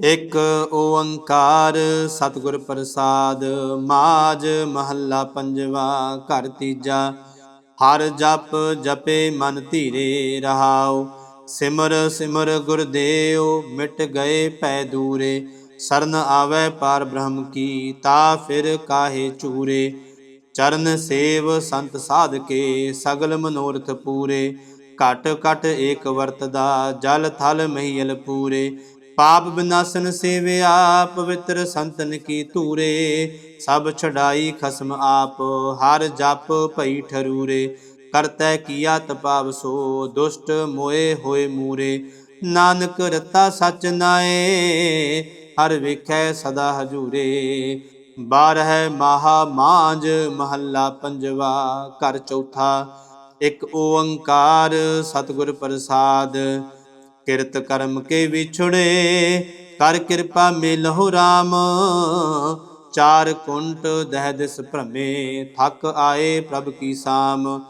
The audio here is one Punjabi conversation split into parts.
ਇਕ ਓੰਕਾਰ ਸਤਿਗੁਰ ਪ੍ਰਸਾਦ ਮਾਜ ਮਹੱਲਾ ਪੰਜਵਾ, ਘਰ ਤੀਜਾ। ਹਰ ਜਪ ਜਪੇ ਮਨ ਧੀਰੇ ਰਹਾਓ ਸਿਮਰ ਸਿਮਰ ਗੁਰਦੇਵ ਮਿਟ ਗਏ ਪੈ ਦੂਰੇ। ਸਰਨ ਆਵੈ ਪਾਰ ਬ੍ਰਹਮ ਕੀ, ਤਾ ਫਿਰ ਕਾਹੇ ਚੂਰੇ। ਚਰਨ ਸੇਵ ਸੰਤ ਸਾਧਕੇ, ਸਗਲ ਮਨੋਰਥ ਪੂਰੇ। ਘਟ ਘਟ ਏਕ ਵਰਤਦਾ, ਜਲ ਥਲ ਮਹੀਲ ਪੂਰੇ। ਪਾਪ ਬਿਨਾਸਨ ਸੇਵਿਆ ਪਵਿੱਤਰ ਸੰਤਨ ਕੀ ਧੂਰੇ। ਸਭ ਛਡਾਈ ਖਸਮ ਆਪ, ਹਰ ਜਪ ਭਈ ਠਰੂਰੇ। ਕਰਤੈ ਕੀਆ ਤਪਾਵ ਸੋ, ਦੁਸ਼ਟ ਮੋਏ ਹੋਏ ਮੂਰੇ। ਨਾਨਕ ਰਤਾ ਸਚ ਨਾਏ, ਹਰ ਵੇਖੈ ਸਦਾ ਹਜੂਰੇ। ਬਾਰਹਿ ਮਹਾ ਮਾਂਜ ਮਹੱਲਾ ਪੰਜਵਾ, ਘਰ ਚੌਥਾ, ਇੱਕ ਓੰਕਾਰ ਸਤਿਗੁਰ ਪ੍ਰਸਾਦ। ਕਿਰਤ ਕਰਮ ਕੇ ਵਿਛੜੇ, ਕਰ ਕਿਰਪਾ ਮਿਲਹੁ RAM ਚਾਰ ਕੁੰਟ ਦਹਿ ਦਿਸ ਭ੍ਰਮੇ, ਥਕ ਆਏ ਪ੍ਰਭ ਕੀ ਸਾਮ।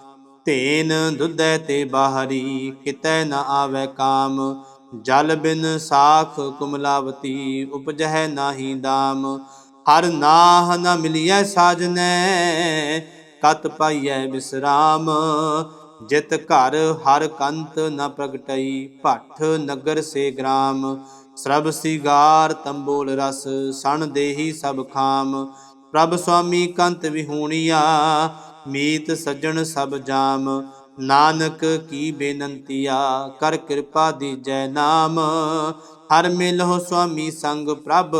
ਧੇਨ ਦੁਧੈ ਤੇ ਬਾਹਰੀ, ਕਿਤੈ ਨ ਆਵੈ ਕਾਮ। ਜਲ ਬਿਨ ਸਾਖ ਕੁਮਲਾਵਤੀ, ਉਪਜਹਿ ਨਾਹੀ ਦਾਮ। ਹਰ ਨਾਹ ਨ ਮਿਲਿਐ ਸਾਜਨੈ, ਕਤ ਪਾਈਐ ਵਿਸਰਾਮ ਜਿਤ ਘਰ ਹਰ ਕੰਤ ਨ ਪ੍ਰਗਟਈ, ਭੱਠ ਨਗਰ ਸੇ ਗ੍ਰਾਮ। ਸਰਬ ਸਿਗਾਰ ਤੰਬੋਲ ਰਸ, ਸਣ ਦੇਹੀ ਸਭ ਖਾਮ। ਪ੍ਰਭ ਸੁਆਮੀ ਕੰਤ ਵਿਹੂਣੀਆ, ਮੀਤ ਸੱਜਣ ਸਭ ਜਾਮ। ਨਾਨਕ ਕੀ ਬੇਨੰਤੀਆ, ਕਰ ਕਿਰਪਾ ਦੀਜੈ ਨਾਮ। ਹਰ ਮਿਲਹੁ ਸੁਆਮੀ ਸੰਗ ਪ੍ਰਭ,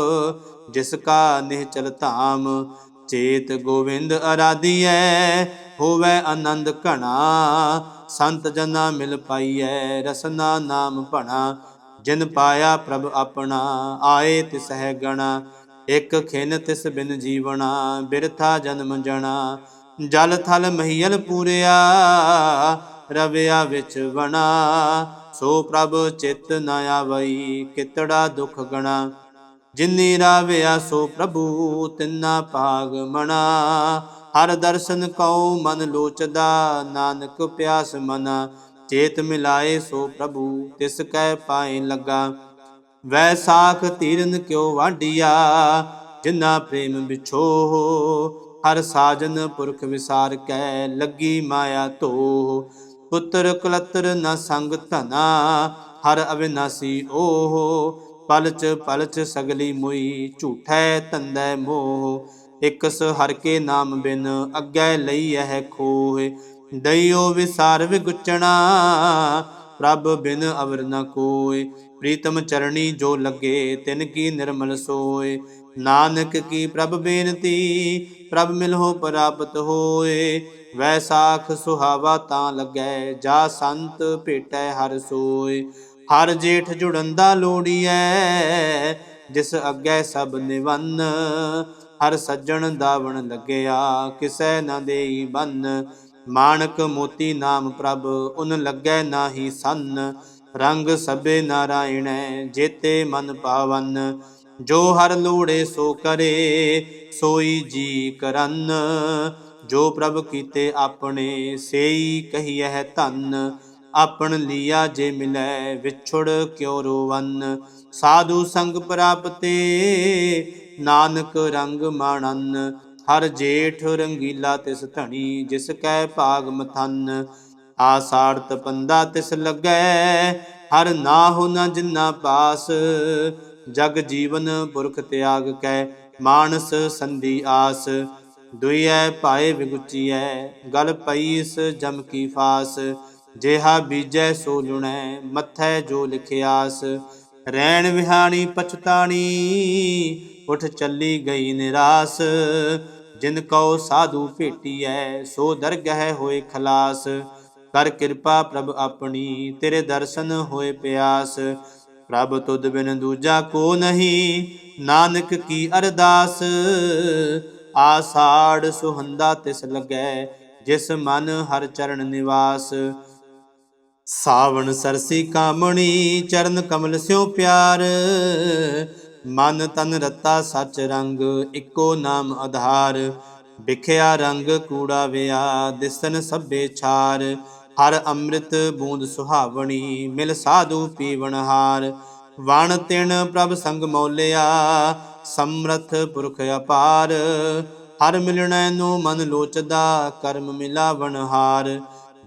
ਜਿਸ ਕਾ ਨਿਹਚਲ ਧਾਮ। ਚੇਤ ਗੋਵਿੰਦ ਅਰਾਧੀਐ, ਹੋਵੇ ਆਨੰਦ ਘਣਾ। ਸੰਤ ਜਨਾ ਮਿਲ ਪਾਈਐ, ਰਸਨਾ ਨਾਮ ਭਣਾ। ਜਿਨ ਪਾਇਆ ਪ੍ਰਭ ਆਪਣਾ, ਆਏ ਤਿਸਹਿ ਗਣਾ। ਇਕ ਖਿਨ ਤਿਸ ਬਿਨ ਜੀਵਣਾ, ਬਿਰਥਾ ਜਨਮ ਜਣਾ। ਜਲ ਥਲ ਮਹੀਲ ਪੂਰਿਆ, ਰਵਿਆ ਵਿੱਚ ਵਣਾ। ਸੋ ਪ੍ਰਭ ਚਿਤ ਨ ਆਵਈ, ਕਿਤੜਾ ਦੁਖ ਗਣਾ। ਜਿਨੀ ਰਾਵਿਆ ਸੋ ਪ੍ਰਭੂ, ਤਿੰਨਾ ਭਾਗ ਮਣਾ ਹਰ ਦਰਸ਼ਨ ਕਉ ਮਨ ਲੋਚਦਾ, ਨਾਨਕ ਪਿਆਸ ਮਨਾ। ਚੇਤ ਮਿਲਾਏ ਸੋ ਪ੍ਰਭੂ, ਤਿਸ ਕੈ ਪਾਏ ਲੱਗਾ। ਵੈਸਾਖ ਤੀਰਨ ਕਿਉ ਵਾਢੀਆ, ਜਿਨਾ ਪ੍ਰੇਮ ਵਿਛੋ। ਹਰ ਸਾਜਨ ਪੁਰਖ ਵਿਸਾਰ ਕੈ, ਲੱਗੀ ਮਾਇਆ ਧੋ। ਪੁੱਤਰ ਕੁਲਤਰ ਨ ਸੰਗ ਧਨਾ, ਹਰ ਅਵਿਨਾਸੀ ਓਹ। ਪਲਚ ਪਲਚ ਸਗਲੀ ਮੁਈ ਝੂਠੈ ਤੰਦੈ ਮੋਹ, ਇਕਸ ਹਰ ਕੇ ਨਾਮ ਬਿਨ ਅੱਗੇ ਲਈ ਇਹ ਖੋਹ। ਦਈਓ ਵਿਸਾਰ ਵਿਗੁਚਣਾ, ਪ੍ਰਭ ਬਿਨ ਅਵਰ ਨ ਕੋਇ ਪ੍ਰੀਤਮ ਚਰਣੀ ਜੋ ਲੱਗੇ ਤਿਨ ਕੀ ਨਿਰਮਲ ਸੋਏ ਨਾਨਕ ਕੀ ਪ੍ਰਭ ਬੇਨਤੀ, ਪ੍ਰਭ ਮਿਲਹੁ ਪ੍ਰਾਪਤ ਹੋਏ। ਵੈਸਾਖ ਸੁਹਾਵਾ ਤਾਂ ਲੱਗੈ, ਜਾ ਸੰਤ ਭੇਟੈ ਹਰ ਸੋਏ ਹਰ ਜੇਠ ਜੁੜੰਦਾ ਲੋੜੀਐ ਜਿਸ ਅੱਗੇ ਸਭ ਨਿਵੰਨ। ਹਰ ਸੱਜਣ ਦਾਵਣ ਲੱਗਿਆ, ਕਿਸੈ ਨਾ ਦੇਈ ਬੰਨ। ਮਾਨਕ ਮੋਤੀ ਨਾਮ ਪ੍ਰਭ, ਉਨ ਲੱਗੈ ਨਾਹੀ ਸੰਨ। ਰੰਗ ਸਭੇ ਨਾਰਾਇਣੈ, ਜੇਤੇ ਮਨ ਪਾਵਨ। ਜੋ ਹਰ ਲੋੜੇ ਸੋ ਕਰੇ, ਸੋਈ ਜੀ ਕਰਨ। ਜੋ ਪ੍ਰਭ ਕੀਤੇ ਆਪਣੇ, ਸੇਈ ਕਹੀਐ ਧੰਨ। ਆਪਣ ਲੀਆ ਜੇ ਮਿਲੈ ਵਿਛੜ ਕਿਉ ਰੋਵਨ। ਸਾਧੂ ਸੰਗ ਪ੍ਰਾਪਤੇ ਨਾਨਕ ਰੰਗ ਮਾਣਨ। ਹਰ ਜੇਠ ਰੰਗੀਲਾ ਤਿਸ ਧਣੀ ਜਿਸ ਕੈ ਭਾਗ ਮਥਨ। ਆਸਾੜ ਤਪੰਦਾ ਤਿਸ ਲੱਗੈ, ਹਰ ਨਾਹੁ ਨ ਜਿਨਾ ਪਾਸ। ਜਗ ਜੀਵਨ ਪੁਰਖ ਤਿਆਗ ਕੈ, ਮਾਨਸ ਸੰਧੀ ਆਸ। ਦੁਇਐ ਭਾਏ ਵਿਗੁਚੀਐ, ਗਲ ਪਈਸ ਜਮ ਕੀ ਫਾਸ। ਜਿਹਾ ਬੀਜੈ ਸੋ ਲੁਣੈ ਮੱਥੈ ਜੋ ਲਿਖਿਆਸ। ਰਹਿਣ ਵਿਹਾਣੀ ਪਛਤਾਣੀ, ਉਠ ਚੱਲੀ ਗਈ ਨਿਰਾਸ। ਜਿਨ ਕਉ ਸਾਧੂ ਭੇਟੀਐ, ਸੋ ਦਰਗਹਿ ਹੋਏ ਖਲਾਸ। ਕਰ ਕਿਰਪਾ ਪ੍ਰਭ ਆਪਣੀ, ਤੇਰੇ ਦਰਸ਼ਨ ਹੋਏ ਪਿਆਸ। ਪ੍ਰਭ ਤੁਧ ਬਿਨ ਦੂਜਾ ਕੋ ਨਹੀਂ, ਨਾਨਕ ਕੀ ਅਰਦਾਸ। ਆਸਾੜ ਸੁਹੰਦਾ ਤਿਸ ਲੱਗੈ ਜਿਸ ਮਨ ਹਰ ਚਰਨ ਨਿਵਾਸ। ਸਾਵਣ ਸਰਸੀ ਕਾਮਣੀ, ਚਰਨ ਕਮਲ ਸਿਓ ਪਿਆਰ। ਮਨ ਤਨ ਰਤਾ ਸੱਚ ਰੰਗ, ਇੱਕੋ ਨਾਮ ਆਧਾਰ। ਵਿਖਿਆ ਰੰਗ ਕੂੜਾ ਵਿਆ, ਦਿਸਨ ਸਭੇ ਛਾਰ। ਹਰ ਅੰਮ੍ਰਿਤ ਬੂੰਦ ਸੁਹਾਵਣੀ, ਮਿਲ ਸਾਧੂ ਪੀਵਨ ਹਾਰ। ਵਣ ਤਿਣ ਪ੍ਰਭ ਸੰਗ ਮੌਲਿਆ, ਸਮਰਥ ਪੁਰਖ ਅਪਾਰ। ਹਰ ਮਿਲਣੈ ਨੂੰ ਮਨ ਲੋਚਦਾ, ਕਰਮ ਮਿਲਾ ਵਣਹਾਰ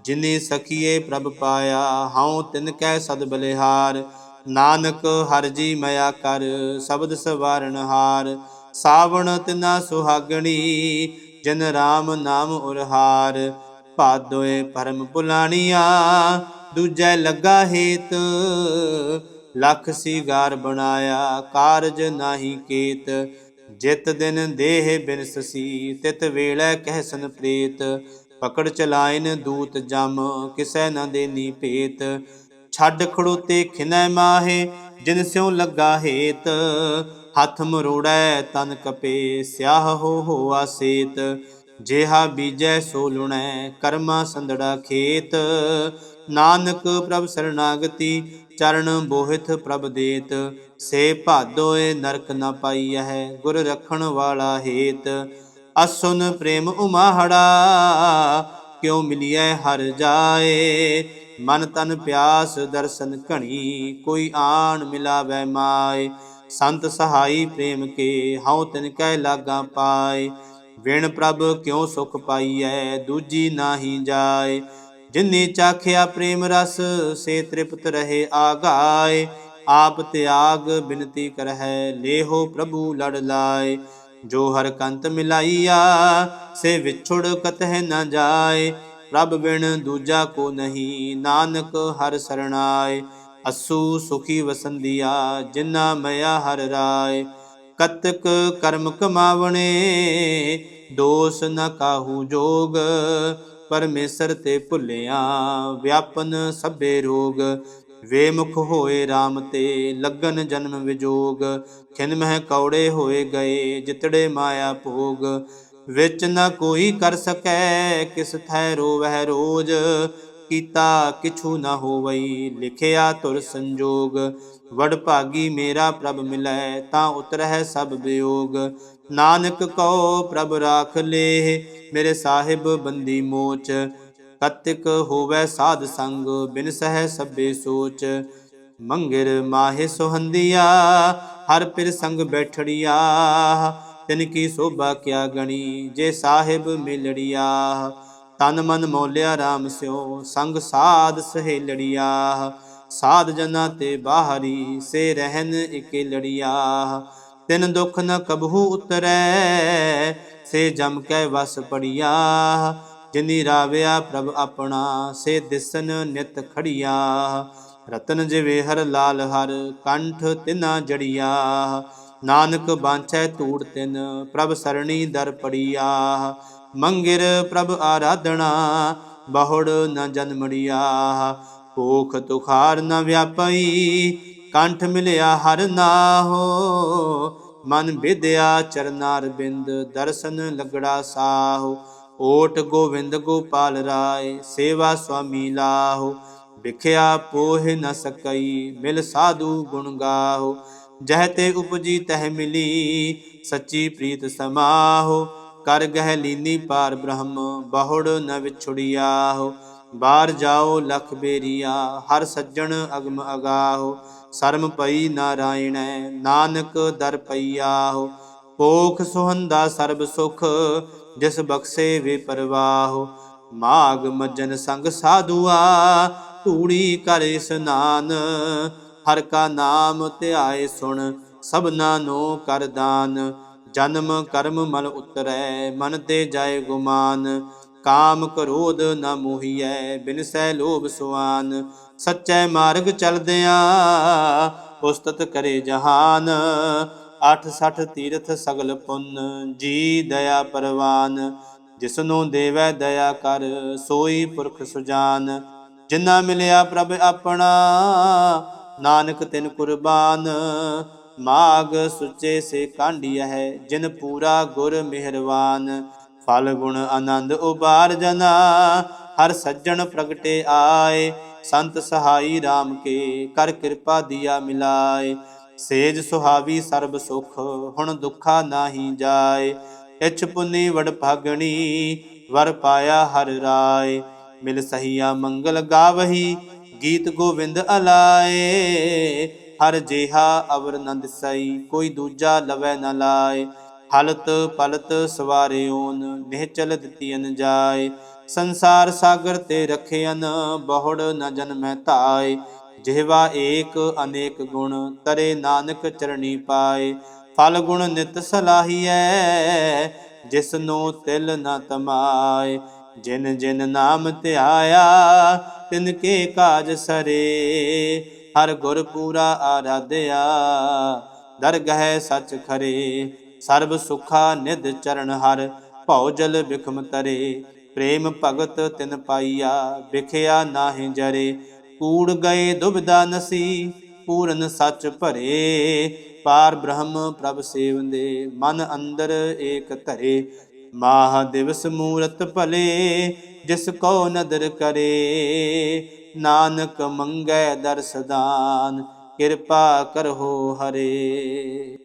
ਜਿਨੇ ਸਖੀਏ ਪ੍ਰਭ ਪਾਇਆ, ਹਉ ਤਿਨ ਕੈ ਸਦ ਬਲਿਹਾਰ। ਨਾਨਕ ਹਰ ਜੀ ਮਇਆ ਕਰ, ਸ਼ਬਦ ਸਵਾਰਨ ਹਾਰ। ਸਾਵਣ ਤਿਨਾ ਸੁਹਾਗਣੀ, ਜਨ ਰਾਮ ਨਾਮ ਉਰਹਾਰ। ਭਾਦੋਏ ਪਰਮ ਪੁਲਾਣੀਆਂ ਦੂਜੈ ਲੱਗਾ ਹੇਤ। ਲਖ ਸੀਗਾਰ ਬਣਾਇਆ, ਕਾਰਜ ਨਾਹੀ ਕੇਤ। ਜਿਤ ਦਿਨ ਦੇਹ ਬਿਨਸਸੀ ਤਿਤ ਵੇਲੇ ਕਹਿਸਨ ਪ੍ਰੇਤ। ਪਕੜ ਚਲਾਇਨ ਦੂਤ ਜਮ, ਕਿਸੈ ਨ ਦੇਨੀ ਭੇਤ। ਛੱਡ ਖੜੋਤੇ ਖਿਨੈ ਮਾਹੇ, ਜਿਨ ਸਿਉ ਲੱਗਾ ਹੇਤ। ਹੱਥ ਮਰੋੜੈ ਤਨ ਕਪੇ, ਸਿਆਹ ਹੋ ਹੋਆ ਸੇਤ ਜਿਹਾ ਬੀਜੈ ਸੋ ਲੁਣੈ, ਕਰਮਾ ਸੰਦੜਾ ਖੇਤ। ਨਾਨਕ ਪ੍ਰਭ ਸਰਨਾਗਤੀ, ਚਰਨ ਬੋਹਿਤ ਪ੍ਰਭ ਦੇਤ। ਸੇ ਭਾਦੋਏ ਨਰਕ ਨ ਪਾਈਐ, ਗੁਰ ਰਖਣ ਵਾਲਾ ਹੇਤ। ਅਸੁਨ ਪ੍ਰੇਮ ਉਮਾਹੜਾ, ਕਿਉ ਮਿਲਿਐ ਹਰ ਜਾਏ? ਮਨ ਤਨ ਪਿਆਸ ਦਰਸ਼ਨ ਘਣੀ, ਕੋਈ ਆਣ ਮਿਲਾਵੈ ਮਾਏ। ਸੰਤ ਸਹਾਈ ਪ੍ਰੇਮ ਕੇ ਹਉ ਤਿਨ ਕੈ ਲਾਗਾ ਪਾਏ। ਵਿਣ ਪ੍ਰਭ ਕਿਉ ਸੁਖ ਪਾਈਐ, ਦੂਜੀ ਨਾਹੀ ਜਾਏ। ਜਿਨੇ ਚਾਖਿਆ ਪ੍ਰੇਮ ਰਸ, ਸੇ ਤ੍ਰਿਪਤ ਰਹੇ ਆਗਾਏ। ਆਪ ਤਿਆਗ ਬਿਨਤੀ ਕਰਹਿ, ਲੇਹੋ ਪ੍ਰਭੂ ਲੜ ਲਾਏ। ਜੋ ਹਰ ਕੰਤ ਮਿਲਾਈਆ, ਸੇ ਵਿਛੁੜ ਕਤਹਿ ਨ ਜਾਏ। ਪ੍ਰਭ ਬਿਨ ਦੂਜਾ ਕੋ ਨਹੀਂ, ਨਾਨਕ ਹਰ ਸਰਣਾਏ। ਅਸੂ ਸੁਖੀ ਵਸੰਦੀਆ ਜਿਨਾ ਮਇਆ ਹਰ ਰਾਏ। ਕਤਕ ਕਰਮ ਕਮਾਵਣੇ, ਦੋਸ ਨ ਕਾਹੂ ਜੋਗ। ਪਰਮੇਸ਼ਰ ਤੇ ਭੁੱਲਿਆ, ਵਿਆਪਨ ਸਭੇ ਰੋਗ। ਵੇਮੁਖ ਹੋਏ RAM ਤੇ, ਲੱਗਨ ਜਨਮ ਵਿਜੋਗ। ਖਿਨ ਮਹਿ ਕੌੜੇ ਹੋਏ ਗਏ, ਜਿਤੜੇ ਮਾਇਆ ਭੋਗ। ਵਿੱਚ ਨਾ ਕੋਈ ਕਰ ਸਕੈ, ਕਿਸ ਥੈ ਰੋਵਹਿ ਰੋਜ। ਕੀਤਾ ਕਿਛੂ ਨਾ ਹੋਵਈ, ਲਿਖਿਆ ਤੁਰ ਸੰਜੋਗ। ਵਡ ਭਾਗੀ ਮੇਰਾ ਪ੍ਰਭ ਮਿਲੈ, ਤਾਂ ਉਤਰਹਿ ਸਭ ਵਿਯੋਗ ਨਾਨਕ ਕਉ ਪ੍ਰਭ ਰਾਖ ਲੇ ਮੇਰੇ ਸਾਹਿਬ ਬੰਦੀ ਮੋਚ। ਕਤਿਕ ਹੋਵੇ ਸਾਧ ਸੰਗ, ਬਿਨ ਸਹਿ ਸਭੇ ਸੋਚ। ਮੰਗਰ ਮਾਹੇ ਸੁਹੰਦੀਆ, ਹਰ ਪਿਰ ਸੰਗ ਬੈਠੜੀਆ। ਤਿਨ ਕੀ ਸੋਭਾ ਕਿਆ ਗਣੀ, ਜੇ ਸਾਹਿਬ ਮਿਲੜੀਆ। ਤਨ ਮਨ ਮੋਲਿਆ RAM ਸਿਓ ਸੰਗ ਸਾਧ ਸਹੇਲੜੀਆ। ਸਾਧ ਜਨਾ ਤੇ ਬਾਹਰੀ, ਸੇ ਰਹਿਨ ਇਕੇ ਲੜੀਆ ਤਿਨ ਦੁਖ ਨ ਕਬਹੂ ਉਤਰੈ, ਸੇ ਜਮ ਕੈ ਵਸ ਪੜੀਆ। ਜਿਨੀ ਰਾਵਿਆ ਪ੍ਰਭ ਆਪਣਾ, ਸੇ ਦਿਸਨ ਨਿਤ ਖੜੀਆ। ਰਤਨ ਜਿਵੇ ਹਰ ਲਾਲ ਹਰ, ਕੰਠ ਤਿਨਾ ਜੜੀਆ। ਨਾਨਕ ਬਾਂਛੈ ਤੂੜ ਤਿਨ, ਪ੍ਰਭ ਸਰਣੀ ਦਰ ਪੜੀਆ। ਮੰਗਿਰ ਪ੍ਰਭ ਆਰਾਧਣਾ ਬਹੁੜ ਨ ਜਨਮੜੀਆ। ਭੂਖ ਤੁਖਾਰ ਨ ਵਿਆਪਈ, ਕੰਠ ਮਿਲਿਆ ਹਰ ਨਾਹੋ। ਮਨ ਵਿਦਿਆ ਚਰਨਾਰ ਬਿੰਦ, ਦਰਸ਼ਨ ਲਗੜਾ ਸਾਹੋ। ਓਟ ਗੋਵਿੰਦ ਗੋਪਾਲ ਰਾਏ, ਸੇਵਾ ਸੁਆਮੀ ਲਾਹੋ, ਵਿਖਿਆ ਪੋਹ ਨ ਸਕਈ, ਮਿਲ ਸਾਧੂ ਗੁਣ ਗਾਹੋ। ਜਹ ਤੇ ਉਪਜੀ ਤਹ ਮਿਲੀ, ਸੱਚੀ ਪ੍ਰੀਤ ਸਮਾਹੋ। ਕਰ ਗਹਿ ਲੀਨੀ ਪਾਰ ਬ੍ਰਹਮ, ਬਹੁੜ ਨ ਵਿਛੁੜਿਆਹੋ। ਬਾਹਰ ਜਾਓ ਲਖ ਬੇਰੀਆ, ਹਰ ਸੱਜਣ ਅਗਮ ਅਗਾਹੋ। ਸਰਮ ਪਈ ਨਾਰਾਇਣੈ, ਨਾਨਕ ਦਰ ਪਈਆਹੋ। ਪੋਖ ਸੁਹੰਦਾ ਸਰਬ ਸੁਖ ਜਿਸ ਬਖਸ਼ੇ ਵੇ ਪਰਵਾਹੋ, ਮਾਗ ਮਜਨ ਸੰਗ ਸਾਧੂਆ ਧੂੜੀ ਕਰ ਇਸਨਾਨ ਹਰ ਕਾ ਨਾਮ ਧਿਆਏ ਸੁਣ, ਸਭਨਾ ਨੋ ਕਰ ਦਾਨ, ਜਨਮ ਕਰਮ ਮਲ ਉਤਰੈ, ਮਨ ਤੇ ਜਾਏ ਗੁਮਾਨ, ਕਾਮ ਕ੍ਰੋਧ ਨ ਮੋਹੀਐ ਬਿਨਸੈ ਲੋਭ ਸੁਆਨ, ਸੱਚੇ ਮਾਰਗ ਚਲਦਿਆਂ ਉਸਤਤ ਕਰੇ ਜਹਾਨ ਅਠ ਸਠ ਤੀਰਥ ਸਗਲ ਪੁੰਨ, ਜੀ ਦਇਆ ਪਰਵਾਨ, ਜਿਸਨੂੰ ਦੇਵੈ ਦਇਆ ਕਰ, ਸੋਈ ਪੁਰਖ ਸੁਜਾਨ। ਜਿਨ੍ਹਾਂ ਮਿਲਿਆ ਪ੍ਰਭ ਆਪਣਾ, ਨਾਨਕ ਤਿਨ ਕੁਰਬਾਨ। ਮਾਗ ਸੁਚੇ ਸੇ ਕਾਂਢੀਆ ਹੈ, ਜਿਨ ਪੂਰਾ ਗੁਰ ਮਿਹਰਵਾਨ। ਫਲ ਗੁਣ ਆਨੰਦ ਉਬਾਰ ਜਨਾ, ਹਰ ਸੱਜਣ ਪ੍ਰਗਟੇ ਆਏ। ਸੰਤ ਸਹਾਈ RAM ਕੇ, ਕਰ ਕਿਰਪਾ ਦਿਆ ਮਿਲਾਏ। ਸੇਜ ਸੁਹਾਵੀ ਸਰਬ ਸੁਖ, ਹੁਣ ਦੁੱਖਾ ਨਾਹੀ ਜਾਏ। ਇਛ ਪੁਨੀ ਵਡ ਭਾਗਣੀ, ਵਰ ਪਾਇਆ ਹਰ ਰਾਏ। ਮਿਲ ਸਹੀਆ ਮੰਗਲ ਗਾਵਹੀ, ਗੀਤ ਗੋਵਿੰਦ ਅਲਾਏ। ਹਰ ਜੇਹਾ ਅਵਰ ਨੰਦ ਸਈ, ਕੋਈ ਦੂਜਾ ਲਵੈ ਨ ਲਾਏ। ਹਲਤ ਪਲਤ ਸਵਾਰਿਓਨ ਨਿਹਚਲ ਦਿੱਤੀਨ ਜਾਏ। ਸੰਸਾਰ ਸਾਗਰ ਤੇ ਰਖਿਆਨ ਬਹੁੜ ਨ ਜਨਮੈ ਧਾਏ। ਜਿਹਵਾ ਏਕ ਅਨੇਕ ਗੁਣ ਤਰੇ ਨਾਨਕ ਚਰਣੀ ਪਾਏ, ਫਲ ਗੁਣ ਨਿਤ ਸਲਾਹੀਐ, ਜਿਸਨੂੰ ਤਿਲ ਨ ਤਮਾਏ। ਜਿਨ ਜਿਨ ਨਾਮ ਧਿਆਇਆ, ਤਿਨ ਕੇ ਕਾਜ ਸਰੇ। ਹਰ ਗੁਰ ਪੂਰਾ ਆਰਾਧਿਆ, ਦਰਗਹਿ ਸਚ ਖਰੇ। ਸਰਬ ਸੁਖਾ ਨਿਧ ਚਰਨ ਹਰ, ਭਉ ਜਲ ਬਿਖਮ ਤਰੇ। ਪ੍ਰੇਮ ਭਗਤ ਤਿਨ ਪਾਈਆ, ਵਿਖਿਆ ਨਾਹਿ ਜਰੇ। ਕੂੜ ਗਏ ਦੁਬਿਧਾ ਨਸੀ, ਪੂਰਨ ਸੱਚ ਭਰੇ। ਪਾਰ ਬ੍ਰਹਮ ਪ੍ਰਭ ਸੇਵੰਦੇ, ਮਨ ਅੰਦਰ ਏਕ ਧਰੇ। ਮਾਹ ਦਿਵਸ ਮੂਰਤ ਭਲੇ, ਜਿਸ ਕੋ ਨਦਰ ਕਰੇ। ਨਾਨਕ ਮੰਗੈ ਦਰਸਦਾਨ ਕਿਰਪਾ ਕਰਹੁ ਹਰੇ।